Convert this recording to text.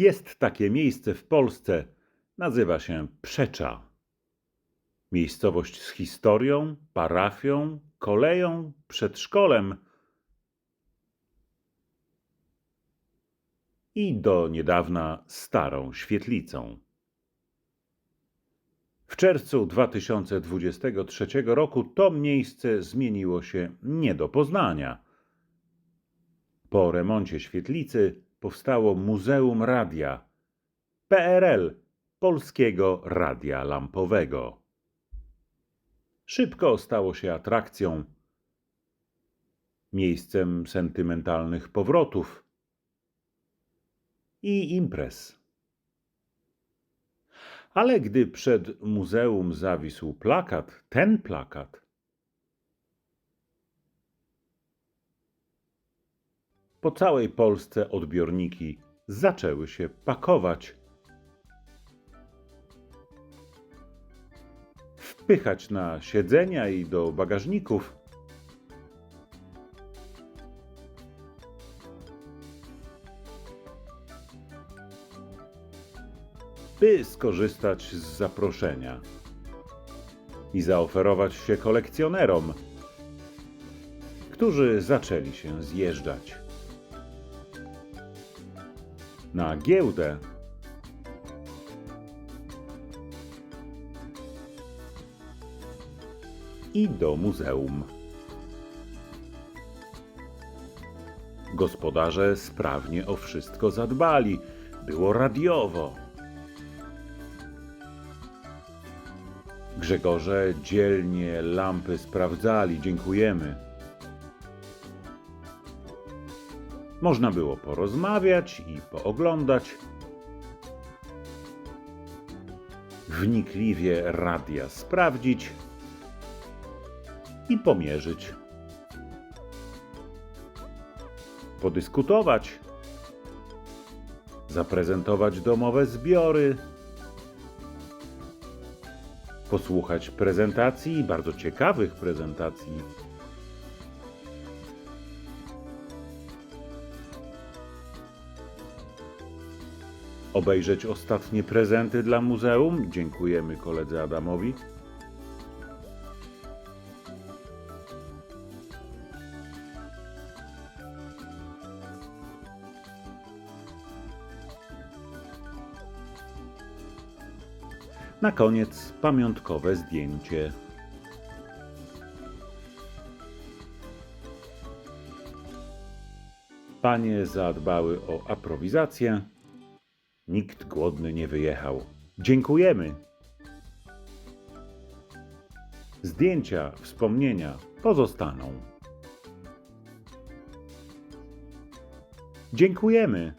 Jest takie miejsce w Polsce, nazywa się Przecza. Miejscowość z historią, parafią, koleją, przedszkolem i do niedawna starą świetlicą. W czerwcu 2023 roku to miejsce zmieniło się nie do poznania. Po remoncie świetlicy powstało Muzeum Radia PRL Polskiego Radia Lampowego. Szybko stało się atrakcją, miejscem sentymentalnych powrotów i imprez. Ale gdy przed muzeum zawisł plakat, ten plakat, po całej Polsce odbiorniki zaczęły się pakować. Wpychać na siedzenia i do bagażników. By skorzystać z zaproszenia i zaoferować się kolekcjonerom, którzy zaczęli się zjeżdżać. Na giełdę i do muzeum. Gospodarze sprawnie o wszystko zadbali. Było radiowo. Grzegorze dzielnie lampy sprawdzali. Dziękujemy. Można było porozmawiać i pooglądać. Wnikliwie radia sprawdzić i pomierzyć. Podyskutować. Zaprezentować domowe zbiory. Posłuchać prezentacji, bardzo ciekawych prezentacji. Obejrzeć ostatnie prezenty dla muzeum. Dziękujemy koledze Adamowi. Na koniec pamiątkowe zdjęcie. Panie zadbały o aprowizację. Nikt głodny nie wyjechał. Dziękujemy. Zdjęcia, wspomnienia pozostaną. Dziękujemy.